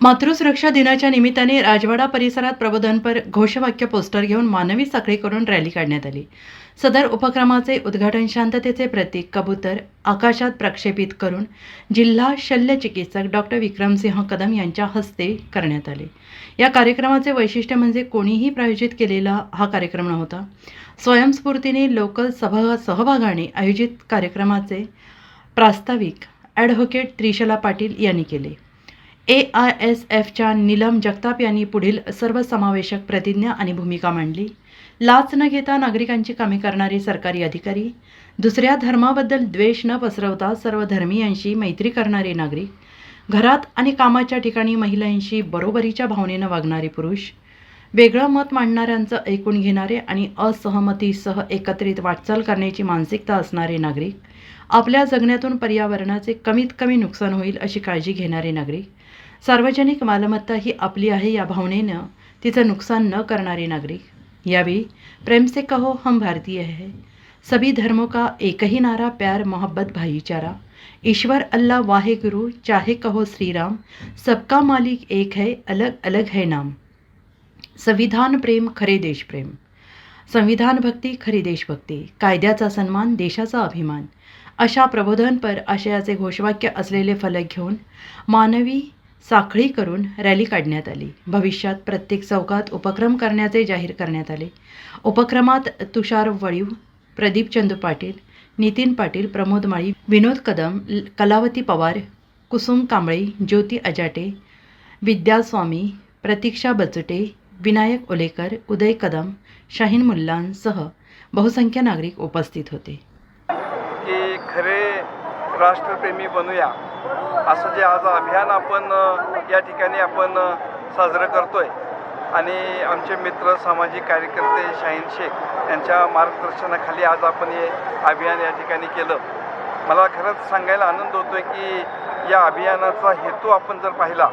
मातृसुरक्षा दिनाच्या निमित्ताने राजवाडा परिसरात प्रबोधनपर घोषवाक्य पोस्टर घेऊन मानवी साखळी करून रॅली काढण्यात आली. सदर उपक्रमाचे उद्घाटन शांततेचे प्रतीक कबूतर आकाशात प्रक्षेपित करून जिल्हा शल्य चिकित्सक डॉक्टर विक्रमसिंह कदम यांच्या हस्ते करण्यात आले. या कार्यक्रमाचे वैशिष्ट्य म्हणजे कोणीही प्रायोजित केलेला हा कार्यक्रम नव्हता. स्वयंस्फूर्तीने लोकल सभा सहभागाने आयोजित कार्यक्रमाचे प्रास्ताविक ॲडव्होकेट त्रिशला पाटील यांनी केले. ए आय एस एफच्या नीलम जगताप यांनी पुढील सर्वसमावेशक प्रतिज्ञा आणि भूमिका मांडली. लाच न घेता नागरिकांची कामे करणारे सरकारी अधिकारी दुसऱ्या धर्माबद्दल द्वेष न पसरवता सर्व धर्मीयांशी मैत्री करणारे नागरिक घरात आणि कामाच्या ठिकाणी महिलांशी बरोबरीच्या भावनेनं वागणारे पुरुष वेगळं मत मांडणाऱ्यांचं ऐकून घेणारे आणि असहमतीसह एकत्रित वाटचाल करण्याची मानसिकता असणारे नागरिक आपल्या जगण्यातून पर्यावरणाचे कमीत कमी नुकसान होईल अशी काळजी घेणारे नागरिक सार्वजनिक मालमत्ता ही आपली आहे या भावनेनं तिचं नुकसान न करणारे नागरिक. यावेळी प्रेम से कहो हम भारतीय है. सभी धर्मों का एक ही नारा प्यार मोहब्बत भाईचारा. ईश्वर अल्लाह वाहे गुरु चाहे कहो श्रीराम सबका मालिक एक है अलग अलग है नाम. संविधान प्रेम खरे देशप्रेम संविधान भक्ती खरी देशभक्ती कायद्याचा सन्मान देशाचा अभिमान. अशा प्रबोधनपर आशयाचे घोषवाक्य असलेले फलक घेऊन मानवी साखळी करून रॅली काढण्यात आली. भविष्यात प्रत्येक चौकात उपक्रम करण्याचे जाहीर करण्यात आले. उपक्रमात तुषार वळीव प्रदीपचंदू पाटील नितीन पाटील प्रमोद माळी विनोद कदम कलावती पवार कुसुम कांबळे ज्योती अजाटे विद्यास्वामी प्रतीक्षा बचुटे विनायक ओलेकर उदय कदम शाहीन मुल्लांसह बहुसंख्य नागरिक उपस्थित होते. की खरे राष्ट्रप्रेमी बनूया. असं जे आज अभियान आपण या ठिकाणी आपण साजरं करतोय. आणि आमचे मित्र सामाजिक कार्यकर्ते शाहीन शेख यांच्या मार्गदर्शनाखाली आज आपण हे अभियान या ठिकाणी केलं. मला खरंच सांगायला आनंद होतो आहे की या अभियानाचा हेतू आपण जर पाहिला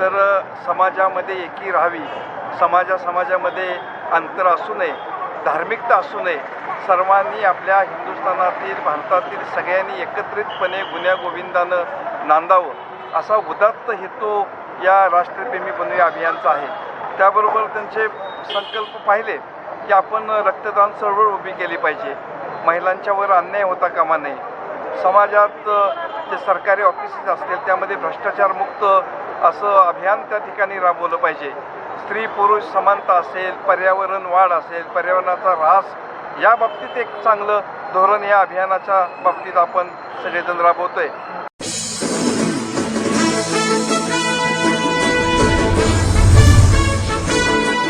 तर समाजामध्ये एकी राहावी. समाजा समाजामध्ये अंतर असू नये धार्मिकता असू नये. सर्वांनी आपल्या हिंदुस्थानातील भारतातील सगळ्यांनी एकत्रितपणे गुन्ह्या गोविंदानं नांदावं असा उदात्त हेतू या राष्ट्रप्रेमी बनूया अभियानचा आहे. त्याबरोबर त्यांचे संकल्प पाहिले की आपण रक्तदान चळवळ उभी केली पाहिजे. महिलांच्यावर अन्याय होता कामा नये. समाजात जे सरकारी ऑफिसेस असतील त्यामध्ये भ्रष्टाचारमुक्त असं अभियान त्या ठिकाणी राबवलं पाहिजे. स्त्री पुरुष समानता असेल पर्यावरण वाढ असेल पर्यावरणाचा ऱ्हास या बाबतीत एक चांगलं धोरण या अभियानाच्या बाबतीत आपण सगळेजण राबवतो आहे